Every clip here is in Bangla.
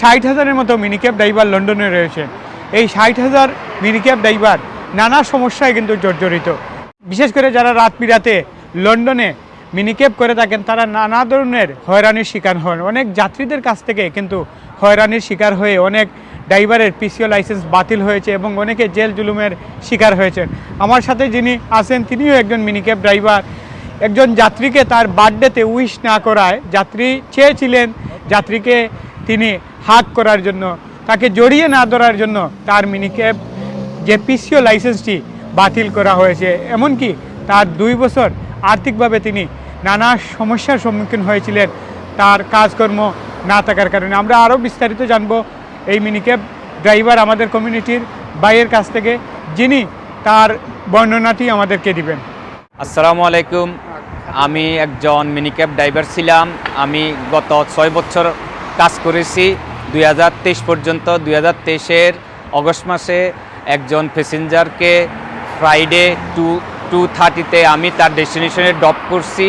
ষাট হাজারের মতো মিনিক্যাব ড্রাইভার লন্ডনে রয়েছে। এই ষাট হাজার মিনিক্যাব ড্রাইভার নানা সমস্যায় কিন্তু জর্জরিত। বিশেষ করে যারা রাত বিরাতে লন্ডনে মিনিক্যাব করে থাকেন, তারা নানা ধরনের হয়রানির শিকার হন। অনেক যাত্রীদের কাছ থেকে কিন্তু হয়রানির শিকার হয়ে অনেক ড্রাইভারের পিসিও লাইসেন্স বাতিল হয়েছে এবং অনেকে জেল জুলুমের শিকার হয়েছেন। আমার সাথে যিনি আছেন, তিনিও একজন মিনিক্যাব ড্রাইভার একজন যাত্রীকে তার বার্থডেতে উইশ না করায় যাত্রী চেয়েছিলেন, যাত্রীকে তিনি হাক করার জন্য, তাকে জড়িয়ে না ধরার জন্য তার মিনিক্যাব যে পিসিও লাইসেন্সটি বাতিল করা হয়েছে। এমনকি তার দুই বছর আর্থিকভাবে তিনি নানা সমস্যার সম্মুখীন হয়েছিলেন। তার কাজকর্ম না থাকার কারণে। আমরা আরও বিস্তারিত জানব এই মিনিক্যাব ড্রাইভার আমাদের কমিউনিটির বাইয়ের কাছ থেকে, যিনি তার বর্ণনাটি আমাদেরকে দিবেন। আসসালামু আলাইকুম। আমি একজন মিনিক্যাব ড্রাইভার ছিলাম। আমি গত ছয় বছর কাজ করেছি। দুই হাজার তেইশ পর্যন্ত, দুই হাজার তেইশের অগস্ট মাসে একজন প্যাসেঞ্জারকে ফ্রাইডে টু টু থার্টিতে আমি তার ডেস্টিনেশনে ড্রপ করছি।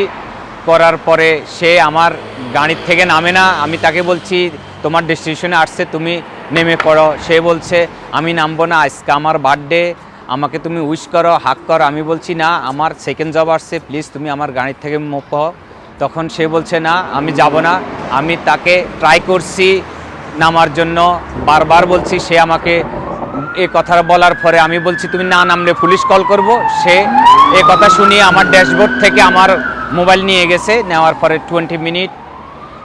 করার পরে সে আমার গাড়ির থেকে নামে না। আমি তাকে বলছি, তোমার ডেস্টিনেশনে আসছে, তুমি নেমে পড়ো। সে বলছে, আমি নামবো না, আজকে আমার বার্থডে, আমাকে তুমি উইশ করো হাক করো। আমি বলছি, না, আমার সেকেন্ড জব আসছে, প্লিজ তুমি আমার গাড়ির থেকে মুখ তখন সে বলছে, না, আমি যাব না। আমি তাকে ট্রাই করছি নামার জন্য বারবার বলছি, সে আমাকে এ কথা বলার পরে আমি বলছি, তুমি না নামলে পুলিশ কল করব। সে এ কথা শুনিয়ে আমার ড্যাশবোর্ড থেকে আমার মোবাইল নিয়ে গেছে। নেওয়ার পরে টোয়েন্টি মিনিট,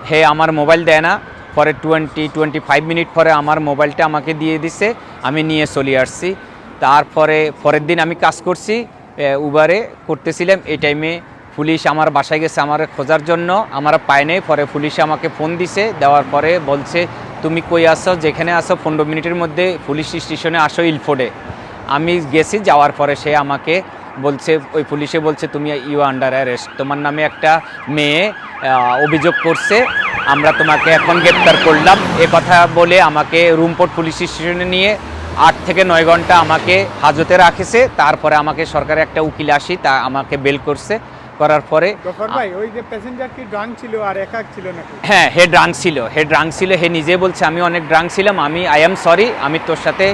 হে আমার মোবাইল দেয় না। পরে টোয়েন্টি টোয়েন্টি ফাইভ মিনিট পরে আমার মোবাইলটা আমাকে দিয়ে দিছে। আমি নিয়ে চলে আসছি। তারপরে পরের দিন আমি কাজ করছি উবারে করতেছিলাম। এই টাইমে পুলিশ আমার বাসায় গেছে আমার খোঁজার জন্য। আমার পায় নেই। পরে পুলিশ আমাকে ফোন দিছে। দেওয়ার পরে বলছে তুমি কই আসো যেখানে আসো পনেরো মিনিটের মধ্যে পুলিশ স্টেশনে আসো ইলফোর্ডে আমি গেছি, যাওয়ার পরে সে আমাকে বলছে, ওই পুলিশে বলছে, তুমি ইউ আন্ডার অ্যারেস্ট তোমার নামে একটা মেয়ে অভিযোগ করছে, আমরা তোমাকে এখন গ্রেপ্তার করলাম। এ কথা বলে আমাকে রুমপোর্ট পুলিশ স্টেশনে নিয়ে আট থেকে নয় ঘণ্টা আমাকে হাজতে রাখেছে। তারপরে আমাকে সরকারের একটা উকিল আসি, তা আমাকে বেল করছে। করার পরে ভাই ওই যে প্যাসেঞ্জার কি ড্রাঙ্ক ছিল আর একাক ছিল নাকি? হ্যাঁ হে ড্রাঙ্ক ছিল হে ড্রাঙ্ক ছিল হে নিজে বলছে আমি অনেক ড্রাঙ্ক ছিলাম আমি আই এম সরি আমি তোর সাথে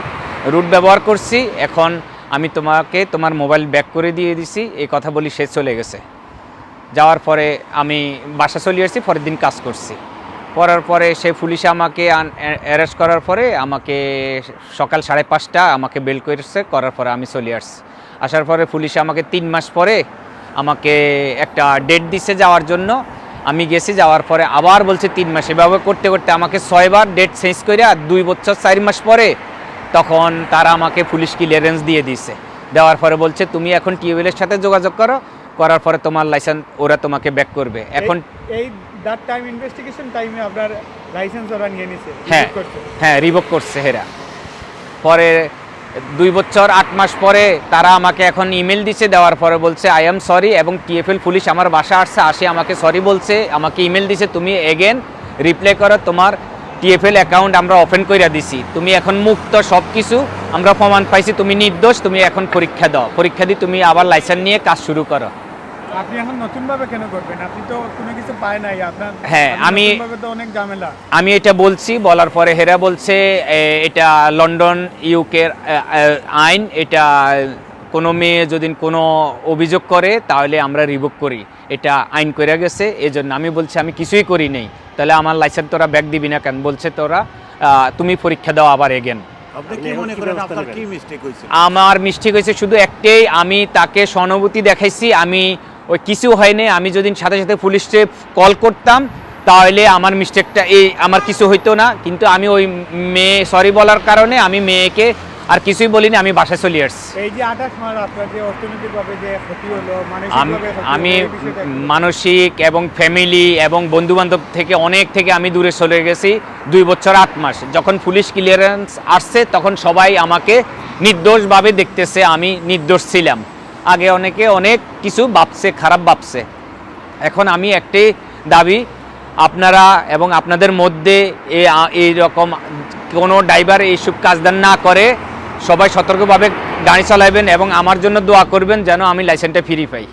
রুট ব্যবহার করছি এখন আমি তোমাকে তোমার মোবাইল ব্যাক করে দিয়ে দিছি এই কথা বলি সে চলে গেছে। যাওয়ার পরে আমি বাসা চলে আসছি পরের দিন কাজ করছি। করার পরে সে পুলিশে আমাকে অ্যারেস্ট করার পরে আমাকে সকাল সাড়ে পাঁচটা আমাকে বেল করেছে করার পরে আমি চলে আসছি। আসার পরে পুলিশে আমাকে তিন মাস পরে আমাকে একটা ডেট দিছে যাওয়ার জন্য। আমি গেছি যাওয়ার পরে আবার বলছে তিন মাস। এভাবে করতে করতে আমাকে ছয়বার ডেট চেঞ্জ করে আর দুই বছর চার মাস পরে তখন তারা আমাকে পুলিশ ক্লিয়ারেন্স দিয়ে দিছে দেওয়ার পরে বলছে তুমি এখন টিউবওয়েলের সাথে যোগাযোগ করো। করার পরে তোমার লাইসেন্স ওরা তোমাকে ব্যাক করবে। এখন এই- দ্যাট টাইম ইনভেস্টিগেশন টাইমে আপনার লাইসেন্স ওরা নিয়ে নিছে। হ্যাঁ হ্যাঁ রিভোক করছে হেরা। পরে দুই বছর, আট মাস পরে তারা আমাকে এখন ইমেল দিছে, দেওয়ার পরে বলছে আই এম সরি এবং টিএফএল পুলিশ আমার বাসা আসছে, আসে আমাকে সরি বলছে, আমাকে ইমেল দিছে, তুমি এগেন রিপ্লাই করো, তোমার টিএফএল অ্যাকাউন্ট আমরা ওপেন করে দিছি। তুমি এখন মুক্ত সব কিছু আমরা প্রমাণ পাইছি, তুমি নির্দোষ, তুমি এখন পরীক্ষা দাও। পরীক্ষা দিয়ে তুমি আবার লাইসেন্স নিয়ে কাজ শুরু করো। আপনি এখন নতুন ভাবে কেন করবেন? আপনি তো কোনো কিছু পায় নাই আপনার হ্যাঁ, আমি- তো অনেক ঝামেলা। আমি এটা বলছি বলার পরে হেরা বলছে এটা লন্ডন ইউকের আইন এটা কোনো মেয়ে যদি কোনো অভিযোগ করে তাহলে আমরা রিভোক করি। এটা আইন করে গেছে এই জন্য আমি বলছি আমি কিছুই করি নেই। তাহলে আমার লাইসেন্স তোরা ব্যাগ দিবি না কেন? বলছে তোরা তুমি পরীক্ষা দাও আবার এগেন আপনি কি মনে করেন আপনার কি মিস্টেক আমার মিষ্টি হয়েছে শুধু একটাই আমি তাকে সহানুভূতি দেখাইছি আমি ওই কিছু হয়নি আমি যদি সাথে সাথে পুলিশে কল করতাম তাহলে আমার মিস্টেকটা এই আমার কিছু হইতো না। কিন্তু আমি ওই মেয়ে সরি বলার কারণে আমি মেয়েকে আর কিছুই বলিনি আমি বাসায় চলে আসছি। এই যে আমি? মানসিক এবং ফ্যামিলি এবং বন্ধু বান্ধব থেকে অনেক থেকে আমি দূরে চলে গেছি দুই বছর আট মাস। যখন পুলিশ ক্লিয়ারেন্স আসছে তখন সবাই আমাকে নির্দোষভাবে দেখতেছে আমি নির্দোষ ছিলাম। আগে অনেকে অনেক কিছু ভাবছে, খারাপ ভাবছে। এখন আমি একটি দাবি, আপনারা এবং আপনাদের মধ্যে এই রকম কোনো ড্রাইভার এইসব কাজদান না করে, সবাই সতর্কভাবে গাড়ি চালাবেন এবং আমার জন্য দোয়া করবেন যেন আমি লাইসেন্সটা ফ্রি পাই।